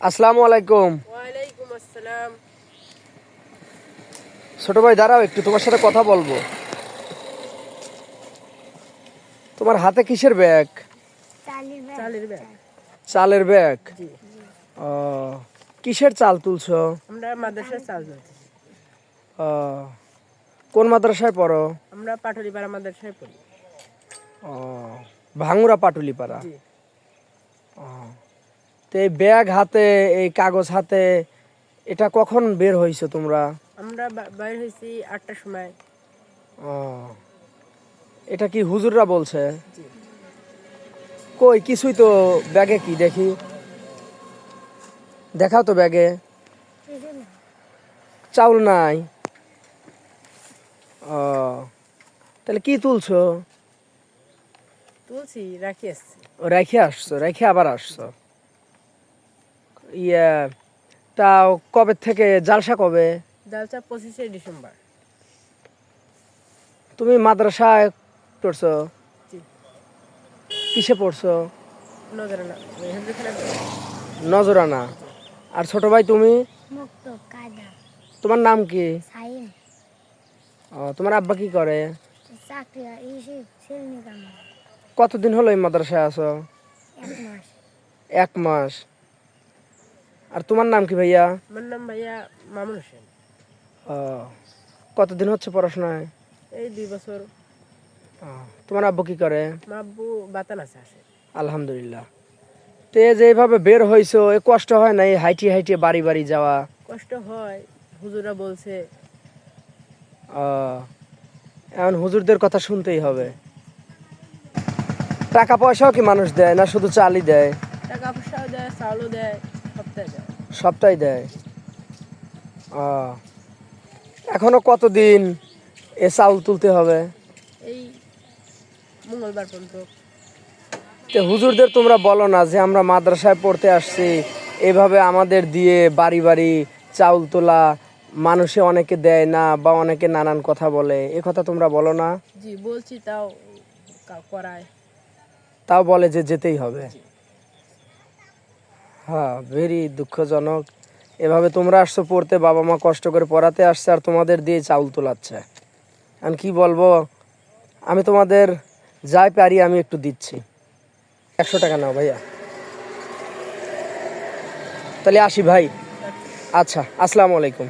আসসালামু আলাইকুম। ওয়ালাইকুম আসসালাম। ছোট ভাই দাঁড়াও একটু তোমার সাথে কথা বলব। তোমার হাতে কিসের ব্যাগ? চালের ব্যাগ। চালের ব্যাগ। ও কিসের চাল তুলছো? আমরা মাদ্রাসায় চাল যাচ্ছি ও, কোন মাদ্রাসায় পড়ো? আমরা পাটুরিপাড়া মাদ্রাসায় পড়ি। ও ভাঙ্গুরা পাটুলিপাড়া? জি। ও, তো এই ব্যাগ হাতে এই কাগজ হাতে এটা কখন বের হয়েছো তোমরা? আমরা বা- বাইর হয়েছি আটটার সময়। ও এটা কি হুজুররা বলছে? কই কিছুই তো ব্যাগে কি দেখি? দেখাও তো ব্যাগে। চাউল নাই। ও তাহলে কি তুলছো? তুলছি রাখি আসছি। ও রেখে আসছো রেখে আবার আসছো। ইয়ে তাও কবে থেকে জালসা কবে? জালসা পঁচিশে ডিসেম্বর। তুমি মাদ্রাসায় পড়ছো? কিসে পড়ছো? নজরানা আর ছোট ভাই তুমি? তোমার নাম কি? ও তোমার আব্বা কি করে? কতদিন হলো এই মাদ্রাসায় আছো? এক মাস। আর তোমার নাম কি ভাইয়া? আমার নাম ভাইয়া মামুন হোসেন। ও কতদিন হচ্ছে পড়াশোনায়? এই দুই বছর। তোমার আব্বু কি করে? মাব্বু বাতান আছে আসে। আলহামদুলিল্লাহ। তো এই যে এইভাবে বের হইছো এ কষ্ট হয় না এই হাইটি হাইটি বাড়ি বাড়ি যাওয়া? কষ্ট হয় হুজুরা বলছে। ও, এখন হুজুরদের কথা শুনতেই হবে। টাকা পয়সাও কি মানুষ দেয় না শুধু চালই দেয়? টাকা পয়সাও দেয় সপ্তাহে দেয়। সবটাই দেয়। এখনও কতদিন এ চাউল তুলতে হবে? এই মঙ্গলবার পর্যন্ত। তো হুজুরদের তোমরা বলো না যে আমরা মাদ্রাসায় পড়তে আসছি এভাবে আমাদের দিয়ে বাড়ি বাড়ি চাউল তোলা মানুষে অনেকে দেয় না বা অনেকে নানান কথা বলে এ কথা তোমরা বলো না? জি বলছি তাও করায়। তাও বলে যে যেতেই হবে। হ্যাঁ ভেরি দুঃখজনক। এভাবে তোমরা আসছো পড়তে, বাবা মা কষ্ট করে পড়াতে আসছে আর তোমাদের দিয়ে চাউল তোলাচ্ছে। আমি কি বলব, আমি তোমাদের যাই পারি আমি একটু দিচ্ছি। একশো টাকা নাও ভাইয়া। তাহলে আসি ভাই। আচ্ছা আসসালামু আলাইকুম।